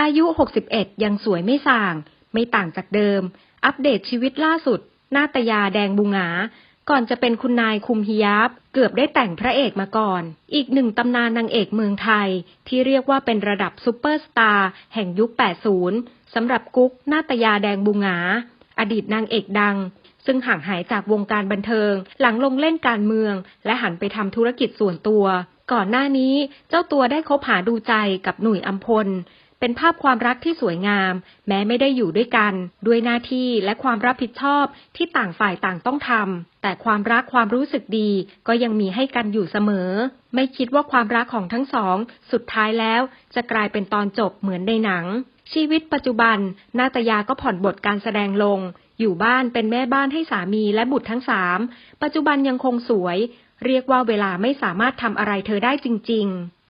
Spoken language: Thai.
อายุ 61 ยังสวยไม่ส่าง ไม่ต่างจากเดิม อัปเดตชีวิตล่าสุด นาตยาแดงบุงหาก่อนจะเป็นคุณนายคุมฮิยาบเกือบได้แต่งพระเอกมาก่อน อีกหนึ่งตำนานนางเอกเมืองไทย ที่เรียกว่าเป็นระดับซูเปอร์สตาร์แห่งยุค 80 สำหรับกุ๊กนาตยาแดงบุงหงา อดีตนางเอกดัง ซึ่งห่างหายจากวงการบันเทิง หลังลงเล่นการเมือง และหันไปทำธุรกิจส่วนตัว ก่อนหน้านี้เจ้าตัวได้คบหาดูใจกับหนุ่ยอัมพล เป็นภาพความรักที่สวยงาม แม้ไม่ได้อยู่ด้วยกัน ด้วยหน้าที่และความรับผิดชอบที่ต่างฝ่ายต่างต้องทำแต่ความรักความรู้สึกดีก็ยังมีให้กันอยู่เสมอ ไม่คิดว่าความรักของทั้งสอง สุดท้ายแล้ว จะกลายเป็นตอนจบเหมือนในหนัง ชีวิตปัจจุบัน นาตยาก็ผ่อนบทการแสดงลง อยู่บ้านเป็นแม่บ้านให้สามีและบุตรทั้งสามปัจจุบันยังคงสวย เรียกว่าเวลาไม่สามารถทำอะไรเธอได้จริง ๆ